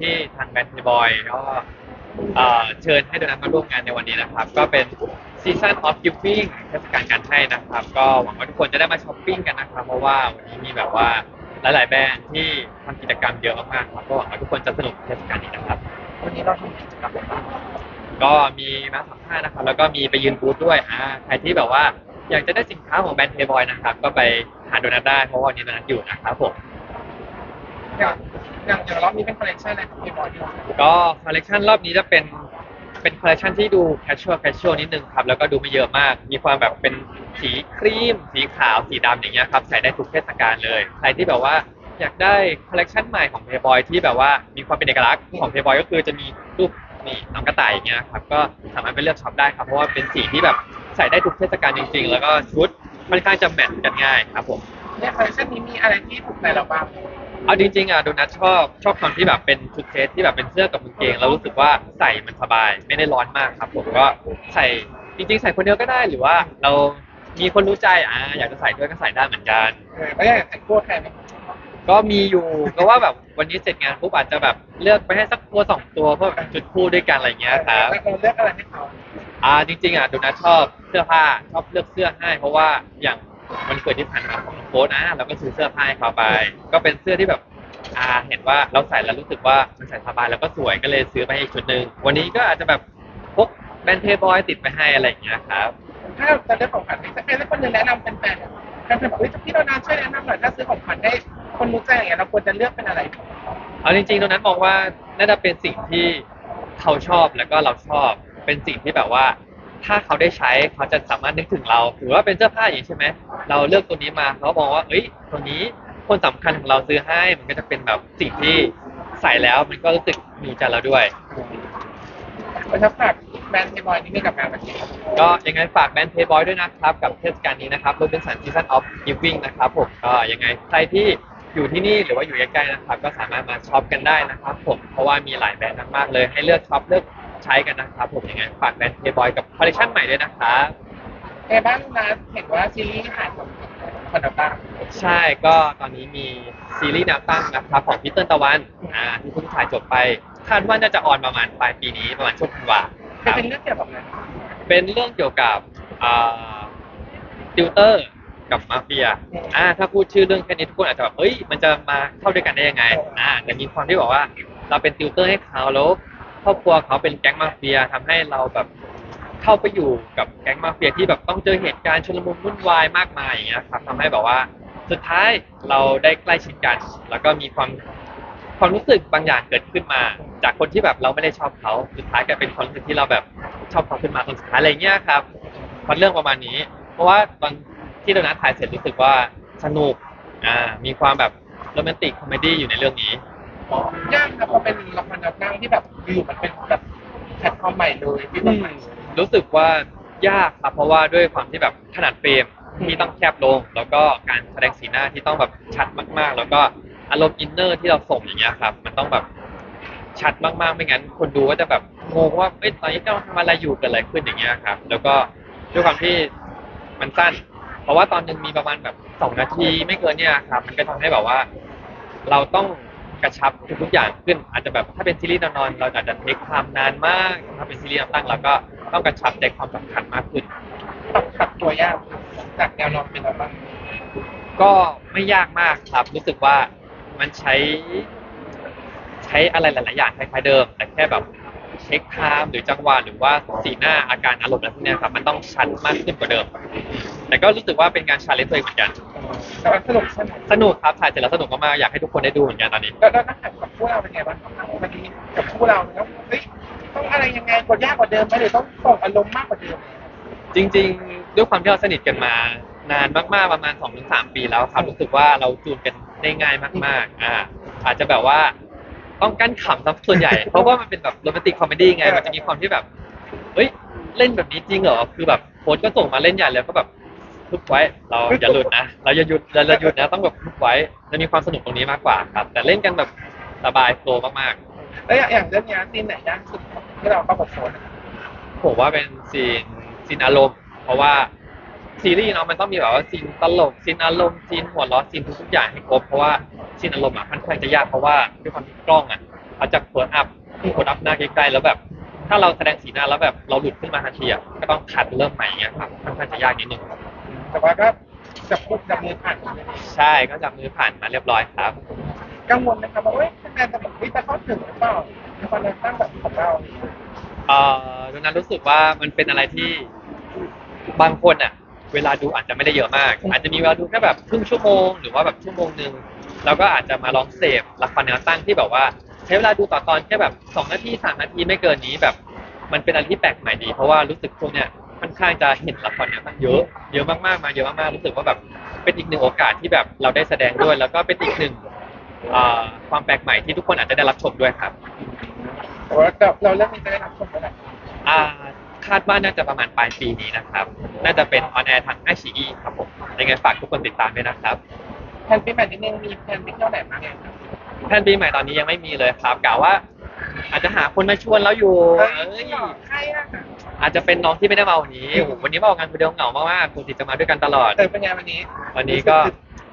ที่ทางแบรนด์ Playboy ก็เอ่อเชิญให้โดนัทมาร่วมงานในวันนี้นะครับ ก็เป็น Season of Giving เทศกาลการให้นะครับ ก็หวังว่าทุกคนจะได้มาช้อปปิ้งกันนะครับ เพราะว่าวันนี้มีแบบว่าหลาย ๆ แบรนด์ที่ทำกิจกรรมเยอะมากๆครับก็หวังว่าทุกคนจะสนุกเทศกาลนี้นะครับ วันนี้เราทำกิจกรรมอะไรบ้างก็มีมาสัมภาษณ์นะครับ แล้วก็มีไปยืนบูธด้วยอ่าใครที่แบบว่าอยากจะได้สินค้าของแบรนด์ Playboy นะครับ ก็ไปหาโดนัทได้เพราะว่าวันนี้โดนัทอยู่นะครับผม อย่าง อย่างอย่างรอบนี้เป็นคอลเลคชันอะไรของพี่บอยที่เราก็คอลเลคชันรอบนี้จะเป็นเป็นคอลเลคชันที่ดู casual casual นิดนึงครับ แล้วก็ดูไม่เยอะมาก มีความแบบเป็นสีครีม สีขาว สีดำอย่างเงี้ยครับ ใส่ได้ทุกเทศกาลเลย ใครที่แบบว่าอยากได้คอลเลคชันใหม่ของ Playboy ที่แบบว่ามีความเป็นเอกลักษณ์ของ Playboy ก็คือจะมีรูปนี่น้องกระต่ายอย่างเงี้ยครับ ก็สามารถไปเลือกช็อปได้ครับ เพราะว่าเป็นสีที่แบบใส่ได้ทุกเทศกาลจริง ๆ แล้วก็ชุดค่อนข้างจะแมทช์กันง่ายครับผม เนี่ยคอลเลคชันนี้มีอะไรที่ถูกใจเราบ้าง เอาจริงๆอะโดนัทชอบชอบความที่แบบเป็นชุดเซตที่แบบเป็นเสื้อกับกางเกง แล้วรู้สึกว่าใส่มันสบายไม่ได้ร้อนมากครับ ผมก็ใส่จริง ๆ ใส่คนเดียวก็ได้หรือว่า เรามีคนรู้ใจอะอยากจะใส่ด้วยก็ใส่ได้เหมือนกันเออไม่อยากแต่งตัวใครไหมก็มีอยู่ก็ว่าแบบวันนี้เสร็จงานปุ๊บอาจจะแบบเลือกไปให้สักตัวสองตัวเพื่อแบบจุดคู่ด้วยกันอะไรอย่างเงี้ยครับเราเลือกอะไรให้เขาอ่าจริงๆอะโดนัทชอบเสื้อผ้าชอบเลือกเสื้อให้เพราะว่าอย่าง วันเกิดที่ผ่านมาของน้องโค้ดนะเราก็ซื้อเสื้อผ้าให้เขาไป ก็เป็นเสื้อที่แบบอ่าเห็นว่าเราใส่แล้วรู้สึกว่ามันใส่สบายแล้วก็สวยก็เลยซื้อไปให้อีกชุดหนึ่งวันนี้ก็อาจจะแบบพกแบรนด์เพย์บอยติดไปให้อะไรอย่างเงี้ยครับถ้าเราจะเลือกของขวัญให้ใครสักคนหนึ่งแนะนำเป็นแฟนๆกันเป็นแบบเฮ้ยพี่โดนัทช่วยแนะนำหน่อยถ้าซื้อของขวัญให้คนรู้ใจอย่างเงี้ยเราควรจะเลือกเป็นอะไรเอาจริงๆตรงนั้นมองว่าน่าจะเป็นสิ่งที่เขาชอบแล้วก็เราชอบเป็นสิ่งที่แบบว่า ถ้าเขาได้ใช้เขาจะสามารถนึกถึงเราถือว่าเป็นเสื้อผ้าอย่างนี้ใช่ไหมเราเลือกตัวนี้มาเขามองว่าเอ้ยตัวนี้คนสำคัญของเราซื้อให้มันก็จะเป็นแบบสิ่งที่ใส่แล้วมันก็รู้สึกมีใจเราด้วยเราจะฝากแบรนด์เทบอยนี่มีกับงานวันนี้ก็ยังไงฝากแบรนด์ Playboy ด้วยนะครับ กับเทศกาลนี้นะครับโรบินสันซีซันออฟกิฟวิ่งนะครับผมก็ยังไงใครที่อยู่ที่นี่หรือว่าอยู่ใกล้ๆนะครับ ก็สามารถมาช็อปกันได้นะครับ ผมเพราะว่ามีหลายแบรนด์มากๆเลย ให้เลือกช็อปเลือก ใช้กันนะครับผมยังไงฝากแบรนด์ Playboy กับคอลเลคชันใหม่ด้วยนะครับเอ้บ้างนะเห็นว่าซีรีส์หายของคนดับบ้างใช่ก็ตอนนี้มีซีรีส์แนวตั้งนะครับของพีเตอร์ตะวันอ่าที่เพิ่งถ่ายจบไปคาดว่าน่าจะออนประมาณปลายปีนี้ประมาณช่วงธันวาคจะรับเป็นเรื่องเกี่ยวกับอะไรเป็นเรื่องเกี่ยวกับอ่าติวเตอร์กับมาเฟียอ่าถ้าพูดชื่อเรื่องแค่นี้ทุกคนอาจจะแบบเอ้ยมันจะมาเข้าด้วยกันได้ยังไงอ่าแต่มีความที่บอกว่าเราเป็นติวเตอร์ให้เขาแล้ว ครอบครัวเขาเป็นแก๊งมาเฟียทำให้เราแบบเข้าไปอยู่กับแก๊งมาเฟียที่แบบต้องเจอเหตุการณ์ชุลมุนวุ่นวายมากมายอย่างเงี้ยครับทำให้แบบว่าสุดท้ายเราได้ใกล้ชิดกัน แล้วก็มีความความรู้สึกบางอย่างเกิดขึ้นมา จากคนที่แบบเราไม่ได้ชอบเขาสุดท้ายกลายเป็นความรู้สึกที่เราแบบชอบเขาขึ้นมาตอนสุดท้ายอะไรเงี้ยครับพล็อตเรื่องประมาณนี้ เพราะว่าตอนที่โดนัทถ่ายเสร็จรู้สึกว่าสนุกอ่ามีความแบบโรแมนติกคอมเมดี้อยู่ในเรื่องนี้ ยากนะเพราะเป็นละครดับนั่งที่แบบอยู่มันเป็นแบบแพลตฟอร์มใหม่เลยที่แบบใหม่ รู้สึกว่ายากครับเพราะว่าด้วยความที่แบบขนาดเฟรมที่ต้องแคบลง แล้วก็การแสดงสีหน้าที่ต้องแบบชัดมาก ๆ แล้วก็อารมณ์อินเนอร์ที่เราส่งอย่างเงี้ยครับ มันต้องแบบชัดมากๆไม่งั้น คนดูก็จะแบบงงว่าเอ้ยตอนนี้กำลังทำอะไรอยู่เกิดอะไรขึ้นอย่างเงี้ยครับ แล้วก็ด้วยความที่มันสั้น เพราะว่าตอนหนึงมีประมาณแบบสองนาทีไม่เกินเนี่ยครับ มันก็ทำให้แบบว่า เราต้อง กระชับทุกๆอย่างขึ้น อาจจะแบบถ้าเป็นซีรีส์นอนๆเราอาจจะเทคความนานมากถ้าเป็นซีรีส์แนวตั้งเราก็ต้องกระชับใจความสำคัญมากขึ้นปรับปรับตัวยากจากแนวนอนเป็นแบบว่าก็ไม่ยากมากครับรู้สึกว่ามันใช้ ใช้อะไรหลายๆอย่างคล้ายๆเดิม แต่แค่แบบเช็คไทม์หรือจังหวะหรือว่าสีหน้าอาการอารมณ์อะไรพวกเนี้ยครับมันต้องชัดมากขึ้นกว่าเดิม แต่ก็รู้สึกว่าเป็นการชาเลนจ์ตัวเองเหมือนกัน แต่ว่าสนุกใช่ไหมสนุกครับถ่ายเสร็จแล้วสนุกมากๆอยากให้ทุกคนได้ดูเหมือนกันตอนนี้ แล้วแล้วนักข่าวกับคู่เราเป็นไงบ้างวันนี้กับคู่เราแล้วเฮ้ยต้องอะไรยังไงกดยากกว่าเดิมไหมหรือต้องส่งอารมณ์มากกว่าเดิม จริงๆ ด้วยความที่เราสนิทกันมานานมากๆประมาณ2อถึงสปีแล้วครับรู้สึกว่าเราจูนกันได้ง่ายมากๆอ่าอาจจะแบบว่าต้องกั้นขำซะส่วนใหญ่ เพราะว่ามันเป็นแบบโรแมนติกคอมเมดี้ไงมันจะมีความที่แบบเฮ้ยเล่นแบบนี้จริงเหรอคือแบบโค้ชก็ส่งมาเล่นใหญ่เลยก็แบบ ทุบไว้ เราอย่าหลุดนะ เราอย่าหยุดเราอย่าหยุดนะ ต้องแบบทุบไว้ จะมีความสนุกตรงนี้มากกว่าครับ แต่เล่นกันแบบสบายโฟลว์มากแล้วอย่างอย่างเรื่องเนี้ยซีนไหนยากสุดที่เราเข้ากับโค้ชๆผมว่าเป็นซีนซีนอารมณ์ เพราะว่าซีรีส์เนาะมันต้องมีแบบว่าซีนตลกซีนอารมณ์ซีนหัวเราะซีนทุกๆอย่างให้ครบเพราะว่าซีนอารมณ์อะค่อนข้างจะยากเพราะว่าด้วยความที่กล้องอะเขาจะโคดอัพโคดอัพหน้าใกล้ๆแล้วแบบ ถ้าเราแสดงสีหน้าแล้วแบบเราหลุดขึ้นมาทันทีอะก็ต้องคัดเริ่มใหม่อย่างเงี้ยครับค่อนข้างจะยากนิดนึง แต่ว่าก็จับพูดจับมือผ่านไปเลยใช่ก็จับมือผ่านมาเรียบร้อยครับ กังวลนะครับว่าเอ้ยคะแนนจะแบบวิจะเข้าถึงหรือเปล่าในความแรงตั้งแบบของเราเอ่อดังนั้นรู้สึกว่ามันเป็นอะไรที่บางคนอะ เวลาดูอาจจะไม่ได้เยอะมาก อาจจะมีเวลาดูแค่แบบครึ่งชั่วโมงหรือว่าแบบชั่วโมงหนึ่งแล้วก็อาจจะมาลองเสพละครแนวตั้งที่แบบว่า ใช้เวลาดูต่อตอนแค่แบบสองนาทีสามนาทีไม่เกินนี้แบบ มันเป็นอะไรที่แปลกใหม่ดี เพราะว่ารู้สึกช่วงเนี้ย ค่อนข้างจะเห็นละครแนวตั้งเยอะ เยอะมากๆมาเยอะมากๆรู้สึกว่าแบบเป็นอีกหนึ่งโอกาสที่แบบเราได้แสดงด้วย แล้วก็เป็นอีกหนึ่งอ่าความแปลกใหม่ที่ทุกคนอาจจะได้รับชมด้วยครับ แต่ว่าเราเริ่มมีจะได้รับชมแล้วแหละอ่าคาดว่าน่าจะประมาณปลายปีนี้นะครับ น่าจะเป็นออนแอร์ทางไอชีอีครับผมยังไงฝากทุกคนติดตามด้วยนะครับแผนปีใหม่นิดนึงมีแผนไปเที่ยวไหนบ้างยังครับแผนปีใหม่ตอนนี้ยังไม่มีเลยครับกล่าวว่า อาจจะหาคนมาชวนแล้วอยู่เฮ้ยเอ้ยใครอะอาจจะเป็นน้องที่ไม่ได้มาวันนี้โอ้โหวันนี้มาออกงานคนเดียวเหงามากๆปกติจะมาด้วยกันตลอด เออเป็นไงวันนี้ วันนี้ก็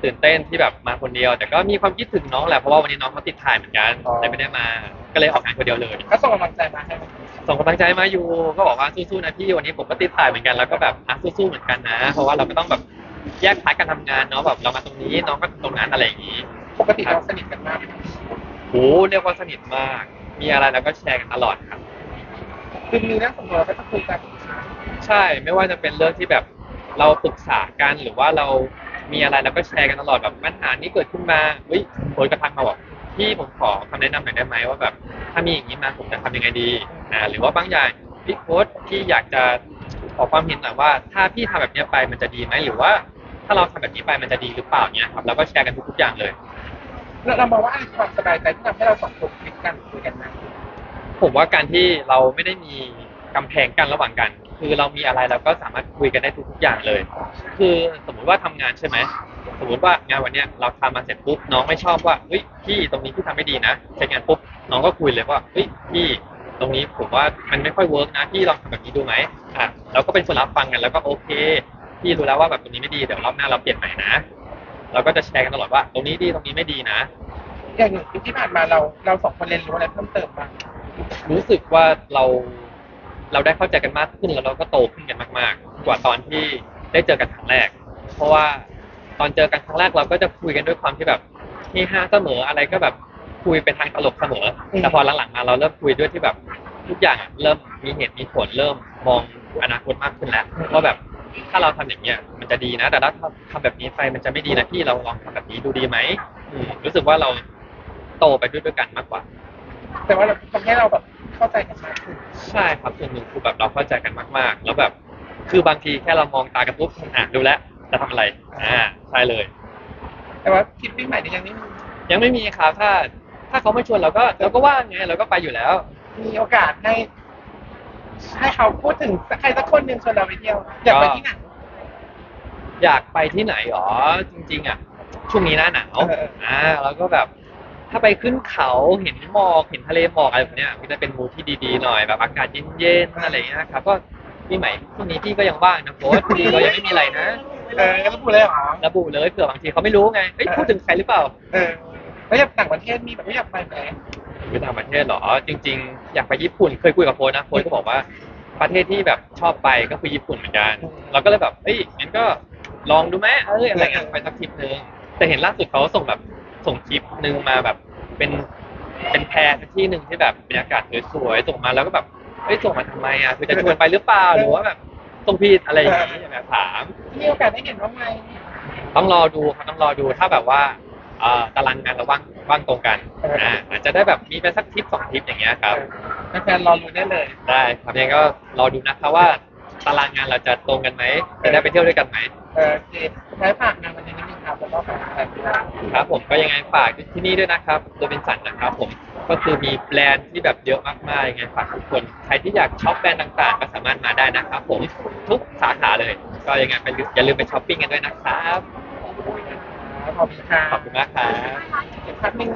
ตื่นเต้นที่แบบมาคนเดียว แต่ก็มีความคิดถึงน้องแหละเพราะว่าวันนี้น้องเขาติดถ่ายเหมือนกันอ๋อ เลยไม่ได้มาก็เลยออกงานคนเดียวเลย ก็ส่งกำลังใจมาให้ไหมส่งกำลังใจมาอยู่ ก็บอกว่าสู้ๆนะพี่วันนี้ผมก็ติดถ่ายเหมือนกันแล้วก็แบบอะสู้ๆเหมือนกันนะ เพราะว่าเราก็ต้องแบบแยกพาร์ทการทำงานเนาะแบบเรามาตรงนี้น้องก็ตรงนั้นอะไรอย่างนี้ปกติเราสนิทกันมากไหมโอ้เรียกว่าสนิทมาก มีอะไรเราก็แชร์กันตลอดครับ คือมีเรื่องส่วนตัวเราก็จะคุยกันใช่ไม่ว่าจะเป็นเรื่องที่แบบเราปรึกษากันหรือว่าเรามีอะไรเราก็แชร์กันตลอดแบบปัญหานี้เกิดขึ้นมาเฮ้ยโค้ชกระทักมาบอกพี่ผมขอคำแนะนำหน่อยได้ไหมว่าแบบถ้ามีอย่างนี้มาผมจะทำยังไงดีอ่าหรือว่าบางอย่างพี่โค้ชพี่อยากจะขอความเห็นหน่อยว่า ถ้าพี่ทำแบบเนี้ยไปมันจะดีไหมหรือว่า ถ้าเราทำแบบนี้ไปมันจะดีหรือเปล่าเนี่ยครับเราก็แชร์กันทุกๆอย่างเลย เราเรามองว่าอะไรความสบายใจที่ทำให้เราสองคนคลิกกันคุยกันนะผมว่าการที่เราไม่ได้มีกำแพงกันระหว่างกัน คือเรามีอะไรเราก็สามารถคุยกันได้ทุกๆอย่างเลย คือสมมุติว่าทำงานใช่ไหมสมมุติว่างานวันเนี้ยเราทำมาเสร็จปุ๊บน้องไม่ชอบว่าเฮ้ยพี่ตรงนี้พี่ทำไม่ดีนะเสร็จงานปุ๊บน้องก็คุยเลยว่าเฮ้ยพี่ตรงนี้ผมว่ามันไม่ค่อยเวิร์กนะพี่ลองทำแบบนี้ดูไหมอะเราก็เป็นคนรับฟังกันแล้วก็โอเคพี่รู้แล้วว่าแบบตรงนี้ไม่ดีเดี๋ยวรอบหน้าเราเปลี่ยนใหม่นะ เราก็จะแชร์กันตลอดว่า ตรงนี้ดีตรงนี้ไม่ดีนะ อย่างหนึ่งปีที่ผ่านมาเราเราสองคนเรียนรู้อะไรเพิ่มเติมบ้างรู้สึกว่าเราเราได้เข้าใจกันมากขึ้นแล้วเราก็โตขึ้นกันมาก ๆ กว่าตอนที่ได้เจอกันครั้งแรก เพราะว่าตอนเจอกันครั้งแรกเราก็จะคุยกันด้วยความที่แบบเฮฮาเสมออะไรก็แบบคุยไปทางตลกเสมอ แต่พอหลังๆมาเราเริ่มคุยด้วยที่แบบทุกอย่างอะเริ่มมีเหตุมีผลเริ่มมองอนาคตมากขึ้นแล้วว่าแบบ ถ้าเราทำอย่างเงี้ยมันจะดีนะ แต่ถ้าทำแบบนี้ไปมันจะไม่ดีนะพี่เราลองทำแบบนี้ดูดีไหมอืมรู้สึกว่าเราโตไปด้วยด้วยกันมากกว่า แต่ว่าเราทำให้เราแบบเข้าใจกันมากขึ้นใช่ครับส่วนหนึ่งคือแบบเราเข้าใจกันมาก ๆ แล้วแบบ คือบางทีแค่เรามองตากันปุ๊บอะดูแลวจะทำอะไรอ่าใช่เลย แต่ว่าทริปปีใหม่เนี่ยยังไม่มียังไม่มีครับถ้า ถ้าเขาไม่ชวนเราก็เราก็ว่างไงเราก็ไปอยู่แล้ว มีโอกาสให้ ให้เขาพูดถึงใครสักคนหนึ่งชวนเราไปเที่ยวอยากไปที่ไหน อยากไปที่ไหนหรอ จริง ๆ อะ ช่วงนี้หน้าหนาวเออ อ่าแล้วก็แบบ ถ้าไปขึ้นเขาเห็นหมอกเห็นทะเลหมอกอะไรแบบเนี้ยมันจะเป็นมูดที่ดีๆหน่อยแบบอากาศเย็นๆอะไรอย่างเงี้ยครับก็พี่ใหม่ช่วงนี้พี่ก็ยังว่างนะโค้ชพี่ก็ยังไม่มีอะไรนะเออแล้วพูดเลยเหรอระบุเลยเผื่อบางทีเขาไม่รู้ไงเอ้ยพูดถึงใครหรือเปล่า เออแล้วอยากต่างประเทศมีแบบว่าอยากไปไหม อยู่ต่างประเทศเหรอ จริง ๆ อยากไปญี่ปุ่นเคยคุยกับโค้ชนะโค้ชก็บอกว่าประเทศที่แบบชอบไปก็คือญี่ปุ่นเหมือนกัน เราก็เลยแบบเอ้ยงั้นก็ลองดูไหมเอ้ยอะไรเงี้ยไปสักทริปนึงแต่เห็นล่าสุดเขาส่งแบบส่งคลิปนึงมาแบบเป็นเป็นแพรที่หนึ่งที่แบบบรรยากาศสวยๆส่งมาแล้วก็แบบเอ้ยส่งมาทำไมอะคือจะชวนไปหรือเปล่าหรือว่าแบบส่งผิดอะไรอย่างเงี้ยแบบถามมีโอกาสได้เห็นบ้างไหมต้องรอดูครับต้องรอดูถ้าแบบว่า เอ่อตารางงานเราว่างว่างตรงกันอ่าอาจจะได้แบบมีไปสักทริปสองทริปอย่างเงี้ยครับ แฟนๆรอรู้ได้เลย ได้ครับยังไงก็รอดูนะครับว่าตารางงานเราจะตรงกันไหมจะได้ไปเที่ยวด้วยกันไหม เออโอเคใช้ฝากงานวันนี้นิดนึงครับแล้วก็ฝากแฟนด้วยครับผมก็ยังไงฝากที่นี่ด้วยนะครับโรบินสันนะครับผมก็คือมีแบรนด์ที่แบบเยอะมากๆยังไงฝากทุกคนใครที่อยากช็อปแบรนด์ต่างๆ ก็สามารถมาได้นะครับ ผมทุกสาขาเลย ก็ยังไงไปอย่าลืมไปช้อปปิ้งกันด้วยนะครับ ขอบคุณค่ะ ขอบคุณมากครับเดี๋ยวพักนึง